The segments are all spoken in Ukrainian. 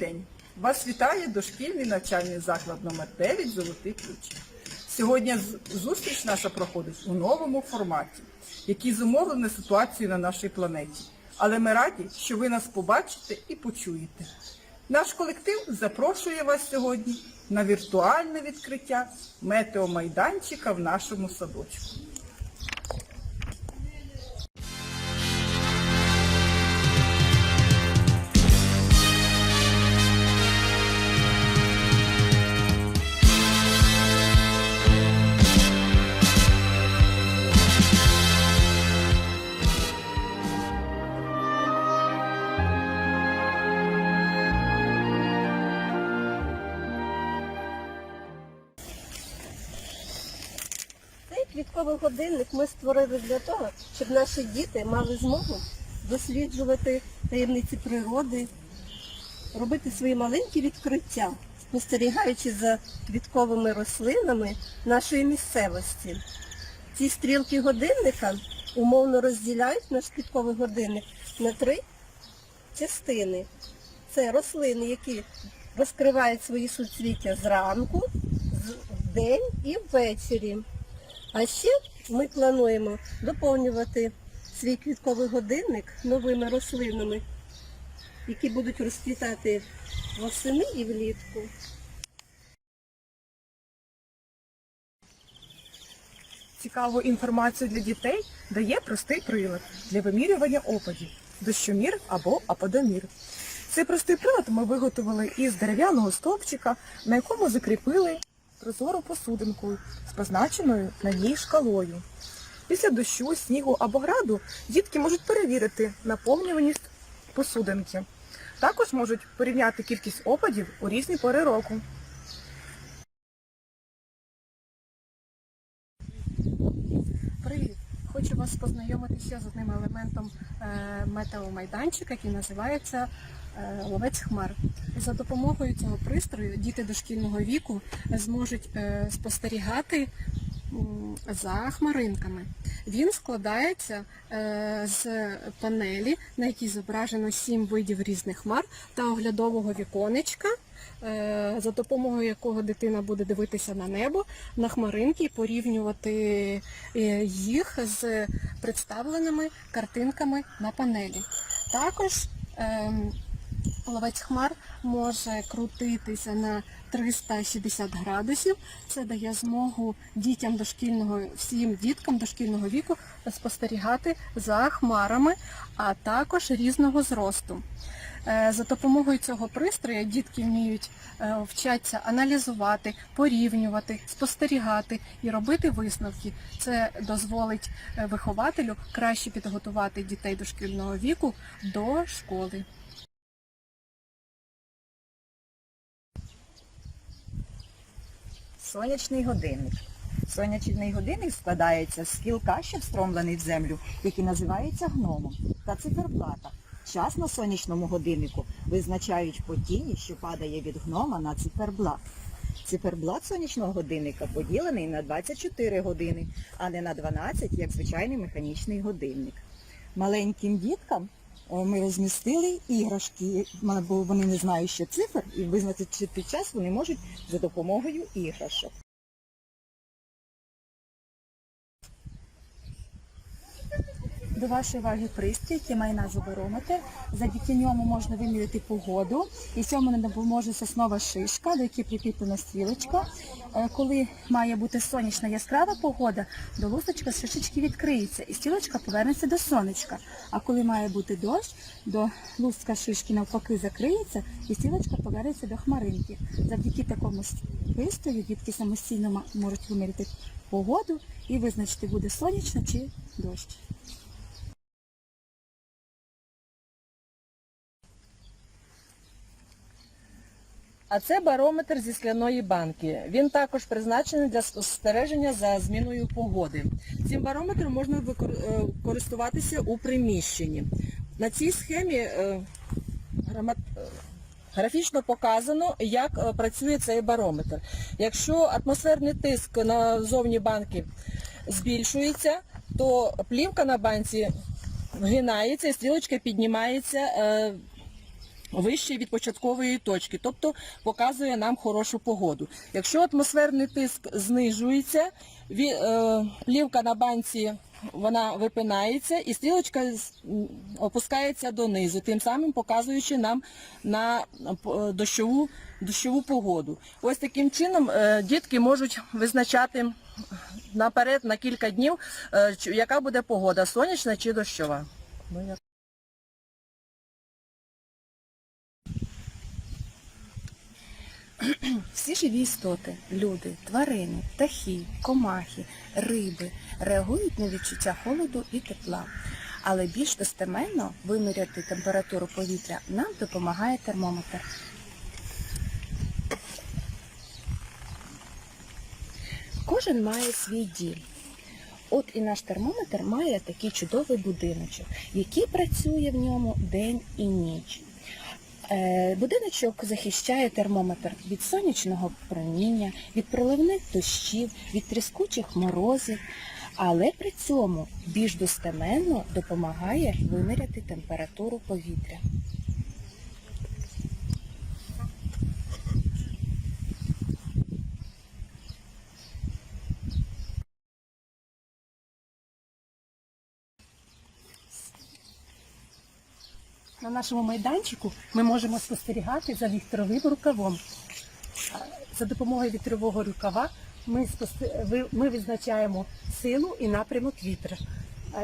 день! Вас вітає дошкільний навчальний заклад номер 9 Золотий ключ. Сьогодні зустріч наша проходить у новому форматі, який зумовлений ситуацією на нашій планеті. Але ми раді, що ви нас побачите і почуєте. Наш колектив запрошує вас сьогодні на віртуальне відкриття метеомайданчика в нашому садочку. Квітковий годинник ми створили для того, щоб наші діти мали змогу досліджувати таємниці природи, робити свої маленькі відкриття, спостерігаючи за квітковими рослинами нашої місцевості. Ці стрілки годинника умовно розділяють наш квітковий годинник на три частини. Це рослини, які розкривають свої суцвіття зранку, з- вдень і ввечері. А ще ми плануємо доповнювати свій квітковий годинник новими рослинами, які будуть розквітати восени і влітку. Цікаву інформацію для дітей дає простий прилад для вимірювання опадів дощомір або аподомір. Цей простий прилад ми виготовили із дерев'яного стовпчика, на якому закріпили прозору посудинку з позначеною на ній шкалою. Після дощу, снігу або граду дітки можуть перевірити наповнюваність посудинки. Також можуть порівняти кількість опадів у різні пори року. Привіт! Хочу вас познайомитися з одним елементом е, метеомайданчика, який називається е, ловець хмар. За допомогою цього пристрою діти дошкільного віку зможуть е, спостерігати за хмаринками. Він складається е, з панелі, на якій зображено сім видів різних хмар та оглядового віконечка, е, за допомогою якого дитина буде дивитися на небо, на хмаринки і порівнювати їх з представленими картинками на панелі. Також ем, ловець хмар може крутитися на 360 градусів. Це дає змогу дітям дошкільного, всім діткам дошкільного віку спостерігати за хмарами, а також різного зросту. Е, За допомогою цього пристрою дітки вміють е, вчаться аналізувати, порівнювати, спостерігати і робити висновки. Це дозволить е, вихователю краще підготувати дітей дошкільного віку до школи. Сонячний годинник. Сонячний годинник складається з кілка, що встромлений в землю, який називається гномом, та циферблата. Час на сонячному годиннику визначають по тіні, що падає від гнома на циферблат. Циферблат сонячного годинника поділений на 24 години, а не на 12, як звичайний механічний годинник. Маленьким діткам ми розмістили іграшки, бо вони не знають ще цифр, і визначити час вони можуть за допомогою іграшок. До вашої уваги пристрій, який має назву барометр. Завдяки ньому можна виміряти погоду. І цьому нам допоможе соснова шишка, до якої прикріплена стрілочка. Е, Коли має бути сонячна яскрава погода, до лусточка шишечки відкриється і стрілочка повернеться до сонечка. А коли має бути дощ, до лустка шишки навпаки закриється і стрілочка повернеться до хмаринки. Завдяки такому пристрою дітки самостійно можуть виміряти погоду і визначити, буде сонячно чи дощ. А це барометр зі скляної банки. Він також призначений для спостереження за зміною погоди. Цим барометром можна е, користуватися у приміщенні. На цій схемі е, е, графічно показано, як працює цей барометр. Якщо атмосферний тиск на зовні банки збільшується, то плівка на банці вгинається і стрілочка піднімається вище від початкової точки, тобто показує нам хорошу погоду. Якщо атмосферний тиск знижується, е, плівка на банці вона випинається і стрілочка опускається донизу, тим самим показуючи нам на е, дощову, дощову погоду. Ось таким чином е, дітки можуть визначати наперед на кілька днів, яка буде погода, сонячна чи дощова. Всі живі істоти, люди, тварини, птахи, комахи, риби реагують на відчуття холоду і тепла. Але більш достеменно виміряти температуру повітря нам допомагає термометр. Кожен має свій дім. От і наш термометр має такий чудовий будиночок, який працює в ньому день і ніч. Е, Будиночок захищає термометр від сонячного проміння, від проливних дощів, від тріскучих морозів, але при цьому більш достеменно допомагає виміряти температуру повітря. На нашому майданчику ми можемо спостерігати за вітровим рукавом. За допомогою вітрового рукава ми, визначаємо силу і напрямок вітра.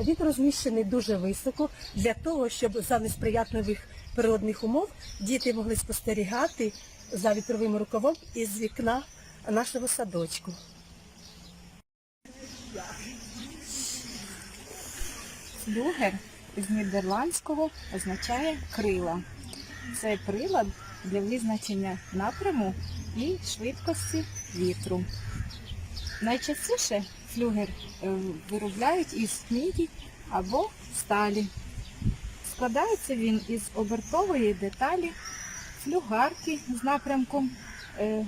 Він розміщений дуже високо для того, щоб за несприятливих природних умов діти могли спостерігати за вітровим рукавом із вікна нашого садочку. Флюгер з нідерландського означає крила. Це прилад для визначення напряму і швидкості вітру. Найчастіше флюгер е, виробляють із міді або сталі. Складається він із обертової деталі, флюгарки з напрямком е,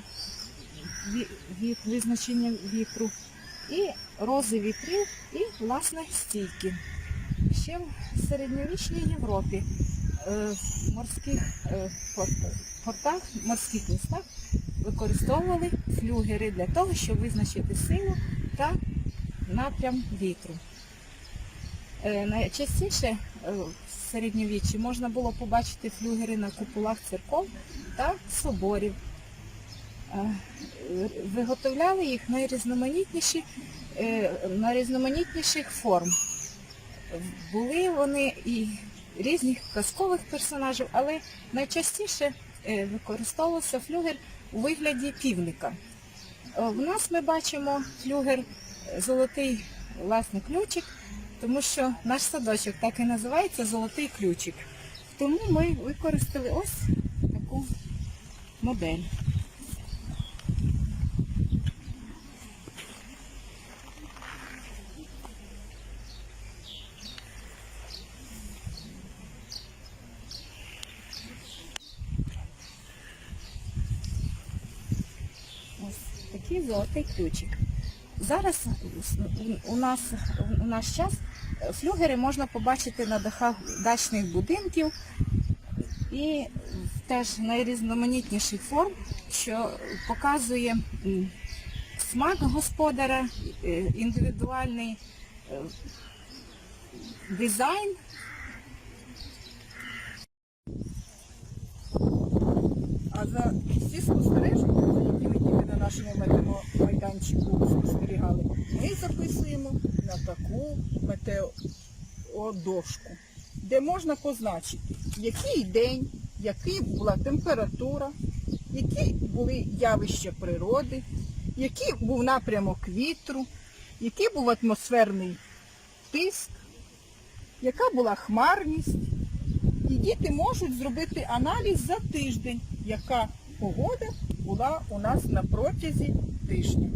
визначення вітру, і рози вітрів, і власне стійки. Ще в середньовічній Європі е, в морських е, портах, морських містах використовували флюгери для того, щоб визначити силу та напрям вітру. Е, Найчастіше в середньовіччі можна було побачити флюгери на куполах церков та соборів. Виготовляли їх найрізноманітніші, найрізноманітніших форм. Були вони і різних казкових персонажів, але найчастіше е, використовувався флюгер у вигляді півника. Е, В нас ми бачимо флюгер е, золотий власне ключик, тому що наш садочок так і називається золотий ключик. Тому ми використали ось таку модель. Ось такий золотий ключик. Зараз у нас у наш час флюгери можна побачити на дахах дачних будинків і теж найрізноманітніших форм, що показує смак господаря, е, індивідуальний е, дизайн А за всі спостереження, які ми тільки на нашому метео майданчику спостерігали, ми записуємо на таку метеодошку, де можна позначити, який день, яка була температура, які були явища природи, який був напрямок вітру, який був атмосферний тиск, яка була хмарність. І діти можуть зробити аналіз за тиждень, яка погода була у нас на протязі тижня.